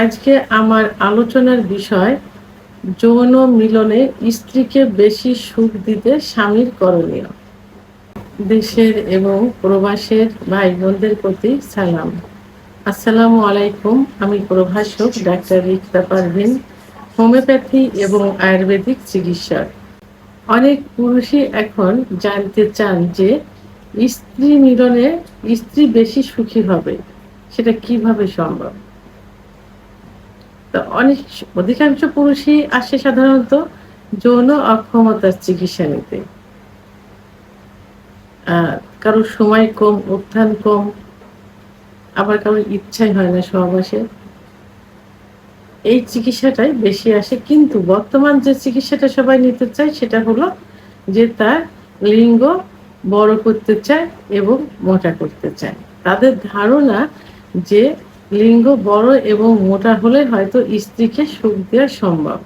আজকে আমার আলোচনার বিষয়, যৌন মিলনে স্ত্রীকে বেশি সুখ দিতে স্বামীর করণীয়। দেশের এবং প্রবাসের ভাই বোনদের প্রতি সালাম। আসসালামু আলাইকুম, আমি প্রভাষক ডাক্তার রিক্তা পারভিন, হোমিওপ্যাথি এবং আয়ুর্বেদিক চিকিৎসক। অনেক পুরুষই এখন জানতে চান যে, স্ত্রী মিলনে স্ত্রী বেশি সুখী হবে, সেটা কীভাবে সম্ভব? অনেক অধিকাংশ পুরুষই আসে সাধারণত যৌন অক্ষমতার চিকিৎসা নিতে। কারোর সময় কম, উত্থান কম, আবার কারোর ইচ্ছাই হয় না সহবাসে। এই চিকিৎসাটাই বেশি আসে, কিন্তু বর্তমান যে চিকিৎসাটা সবাই নিতে চায় সেটা হলো যে তার লিঙ্গ বড় করতে চায় এবং মোটা করতে চায়। তাদের ধারণা যে লিঙ্গ বড় এবং মোটা হলে হয়তো স্ত্রীকে সুখ দেওয়া সম্ভব।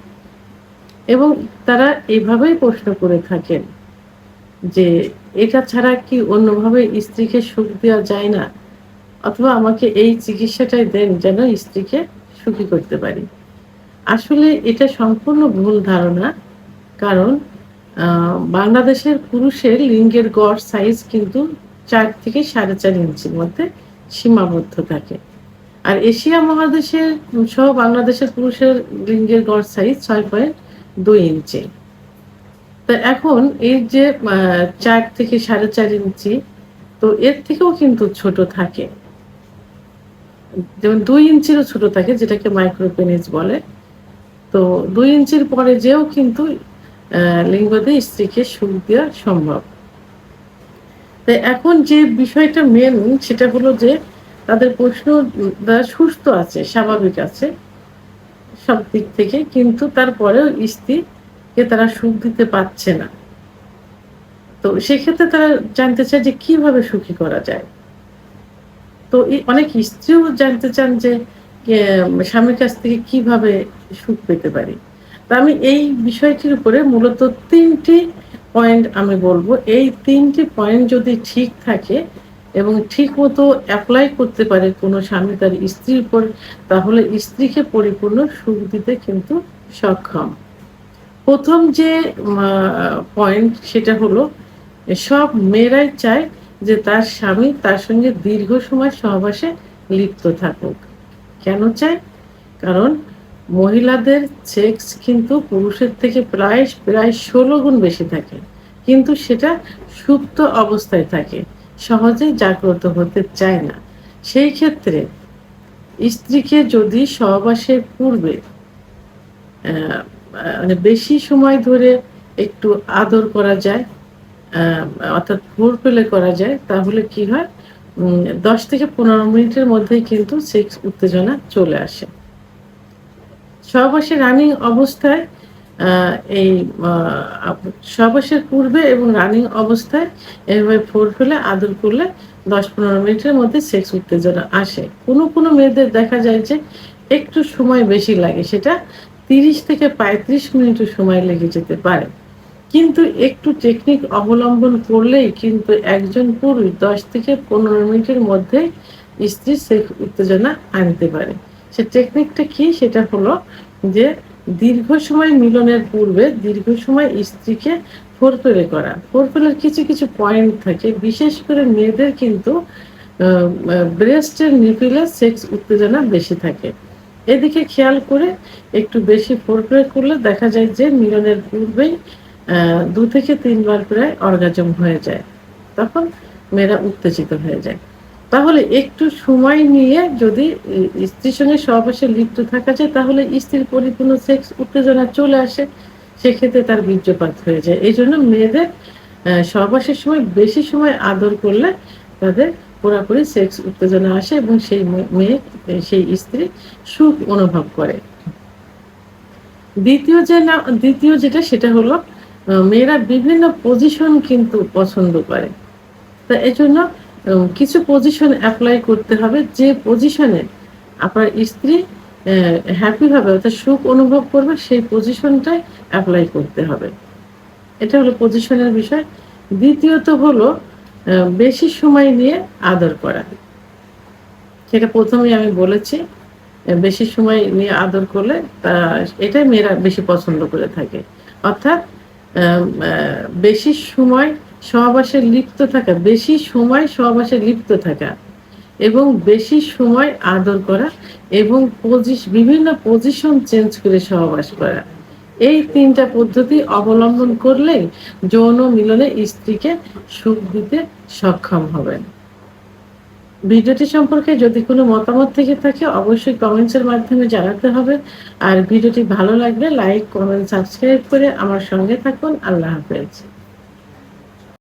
এবং তারা এইভাবেই প্রশ্ন করে থাকেন যে, এটা ছাড়া কি অন্যভাবে স্ত্রীকে সুখ দেওয়া যায় না? অথবা আমাকে এই চিকিৎসাটাই দেন যেন স্ত্রীকে সুখী করতে পারি? আসলে এটা সম্পূর্ণ ভুল ধারণা, কারণ বাংলাদেশের পুরুষের লিঙ্গের গড় সাইজ কিন্তু চার থেকে সাড়ে চার ইঞ্চির মধ্যে সীমাবদ্ধ থাকে। আর এশিয়া মহাদেশের সহ বাংলাদেশের পুরুষের লিঙ্গের গড় সাইজ ছয় পয়েন্ট দুই ইঞ্চি। তা এখন এই যে চার থেকে সাড়ে চার ইঞ্চি, তো এর থেকেও কিন্তু ছোট থাকে। যেমন দুই ইঞ্চিরও ছোট থাকে, যেটাকে মাইক্রোপেনিস বলে। তো দুই ইঞ্চির পরে যেও কিন্তু লিঙ্গদে স্ত্রীকে সুখ দেওয়া সম্ভব। তাই এখন যে বিষয়টা মেন সেটা হলো যে তাদের প্রশ্ন সুস্থ আছে, স্বাভাবিক আছে সব দিক থেকে, কিন্তু তারপরেও স্ত্রীকে তারা সুখ দিতে পারছে না। তো সেক্ষেত্রে তারা জানতে চায় যে কীভাবে সুখী করা যায়। তো অনেক স্ত্রীও জানতে চান যে স্বামীর কাছ থেকে কীভাবে সুখ পেতে পারি। তা আমি এই বিষয়টির উপরে মূলত তিনটি পয়েন্ট আমি বলব। এই তিনটি পয়েন্ট যদি ঠিক থাকে এবং ঠিক মতো অ্যাপ্লাই করতে পারে কোনো স্বামী তার স্ত্রীর উপর, তাহলে স্ত্রীকে পরিপূর্ণ সুখ দিতে কিন্তু সক্ষম। প্রথম যে পয়েন্ট সেটা হলো, সব মেয়েরাই চায় যে তার স্বামী তার সঙ্গে দীর্ঘ সময় সহবাসে লিপ্ত থাকুক। কেন চায়? কারণ মহিলাদের সেক্স কিন্তু পুরুষের থেকে প্রায় প্রায় ষোলো গুণ বেশি থাকে। কিন্তু সেটা সুপ্ত অবস্থায় থাকে। সহজে জাগ্রত হতে চায় না। সেই ক্ষেত্রে স্ত্রীকে যদি সহবাসের পূর্বে মানে বেশি সময় ধরে একটু আদর করা যায় অর্থাৎ ভোর পেলে করা যায়, তাহলে কি হয়? দশ থেকে পনেরো মিনিটের মধ্যেই কিন্তু সেক্স উত্তেজনা চলে আসে। সহবাসে রানিং অবস্থায় এই সহবাসের পূর্বে এবং রানিং অবস্থায় এভাবে ফোর ফেলে আদর করলে দশ পনেরো মিনিটের মধ্যে সেক্স উত্তেজনা আসে। কোনো কোনো মেয়েদের দেখা যায় যে একটু সময় বেশি লাগে, সেটা তিরিশ থেকে পঁয়ত্রিশ মিনিটও সময় লেগে যেতে পারে। কিন্তু একটু টেকনিক অবলম্বন করলেই কিন্তু একজন পুরুষ দশ থেকে পনেরো মিনিটের মধ্যে স্ত্রী সেক্স উত্তেজনা আনতে পারে। সে টেকনিকটা কি? সেটা হলো যে দীর্ঘ সময় মিলনের পূর্বে দীর্ঘ সময় স্ত্রীকে ফোরফেলে করা। ফোরফেলের কিছু কিছু পয়েন্ট থাকে। বিশেষ করে মেয়েদের কিন্তু ব্রেস্টের নিপিলে সেক্স উত্তেজনা বেশি থাকে। এদিকে খেয়াল করে একটু বেশি ফোরফেলে করলে দেখা যায় যে মিলনের পূর্বেই দু থেকে তিনবার প্রায় অর্গাজম হয়ে যায়। তখন মেয়েরা উত্তেজিত হয়ে যায়। তাহলে একটু সময় নিয়ে যদি স্ত্রীর সঙ্গে সহবাসে লিপ্ত থাকা যায়, তাহলে স্ত্রীর পরিপূর্ণ সেক্স উত্তেজনা চলে আসে, সেক্ষেত্রে তার বীর্যপাত হয়ে যায়। এই জন্য মেয়েদের সহবাসের সময় বেশি সময় আদর করলে তাদের পুরাপুরি সেক্স উত্তেজনা আসে এবং সেই মেয়ে, সেই স্ত্রী সুখ অনুভব করে। দ্বিতীয় যে দ্বিতীয় যেটা, সেটা হলো মেয়েরা বিভিন্ন পজিশন কিন্তু পছন্দ করে। তা এই জন্য কিছু পজিশন অ্যাপ্লাই করতে হবে যে পজিশনে আপনার স্ত্রী হ্যাপি হবে, অর্থাৎ সুখ অনুভব করবে, সেই পজিশনটাই অ্যাপ্লাই করতে হবে। এটা হলো পজিশনের বিষয়। দ্বিতীয়ত হলো বেশি সময় নিয়ে আদর করা। সেটা প্রথমেই আমি বলেছি বেশি সময় নিয়ে আদর করলে তা, এটাই মেয়েরা বেশি পছন্দ করে থাকে। অর্থাৎ বেশি সময় সহবাসে লিপ্ত থাকা, বেশি সময় সহবাসে লিপ্ত থাকা এবং বেশি সময় আদর করা এবং বিভিন্ন পজিশন চেঞ্জ করে সহবাস করা। এই তিনটা পদ্ধতি অবলম্বন করলেই যৌন মিলনে স্ত্রীকে সুখ দিতে সক্ষম হবেন। ভিডিওটি সম্পর্কে যদি কোনো মতামত থেকে থাকে, অবশ্যই কমেন্টসের মাধ্যমে জানাতে হবে। আর ভিডিওটি ভালো লাগলে লাইক কমেন্ট সাবস্ক্রাইব করে আমার সঙ্গে থাকুন। আল্লাহ হাফেজ।